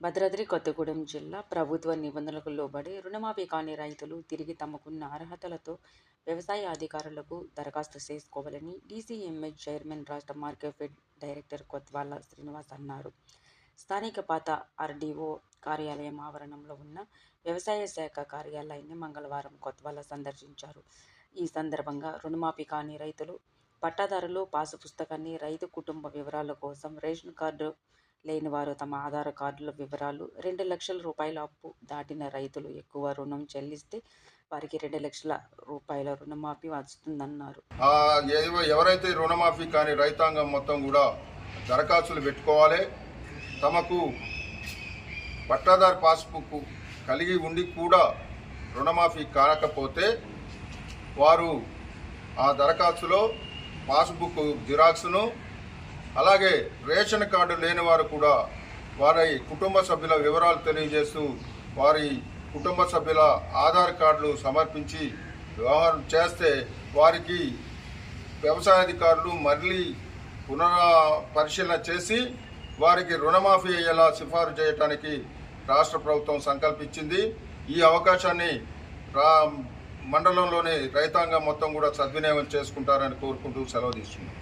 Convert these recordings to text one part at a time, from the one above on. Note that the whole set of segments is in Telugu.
భద్రాద్రి కొత్తగూడెం జిల్లా ప్రభుత్వ నిబంధనలకు లోబడి రుణమాఫీ కాని రైతులు తిరిగి తమకున్న అర్హతలతో వ్యవసాయ అధికారులకు దరఖాస్తు చేసుకోవాలని డీసీఎంఎస్ చైర్మన్ రాష్ట్ర మార్కెట్ డైరెక్టర్ కొత్వాల శ్రీనివాస్ అన్నారు. స్థానిక పాత ఆర్డీఓ కార్యాలయం ఆవరణంలో ఉన్న వ్యవసాయ శాఖ కార్యాలయాన్ని మంగళవారం కొత్వాల సందర్శించారు. ఈ సందర్భంగా రుణమాఫీ కాని రైతులు పట్టాదారులు పాసు పుస్తకాన్ని రైతు కుటుంబ వివరాల కోసం రేషన్ కార్డు లేని వారు తమ ఆధార్ కార్డుల వివరాలు రెండు లక్షల రూపాయల అప్పు దాటిన రైతులు ఎక్కువ రుణం చెల్లిస్తే వారికి రెండు లక్షల రూపాయల రుణమాఫీ వస్తుందన్నారు. ఎవరైతే రుణమాఫీ కాని రైతాంగం మొత్తం కూడా దరఖాస్తులు పెట్టుకోవాలి. తమకు పట్టాదారు పాస్బుక్ కలిగి ఉండి కూడా రుణమాఫీ కాకపోతే వారు ఆ దరఖాస్తులో పాస్బుక్ జిరాక్స్ను అలాగే రేషన్ కార్డు లేని వారు కూడా వారి కుటుంబ సభ్యుల వివరాలు తెలియజేస్తూ వారి కుటుంబ సభ్యుల ఆధార్ కార్డులు సమర్పించి వ్యవహారం చేస్తే వారికి వ్యవసాయ అధికారులు మళ్ళీ పునః పరిశీలన చేసి వారికి రుణమాఫీ అయ్యేలా సిఫారు చేయడానికి రాష్ట్ర ప్రభుత్వం సంకల్పించింది. ఈ అవకాశాన్ని రా మండలంలోని రైతాంగం మొత్తం కూడా సద్వినియోగం చేసుకుంటారని కోరుకుంటూ సెలవు తీసుతున్నాం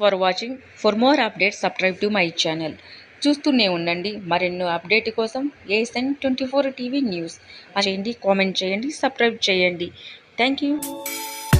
for watching for more updates subscribe to my channel చూస్తూనే ఉండండి. మరెన్నో అప్డేట్ కోసం ASN twenty four TV news చేయండి కామెంట్ చేయండి. సబ్స్క్రైబ్ చేయండి. Thank you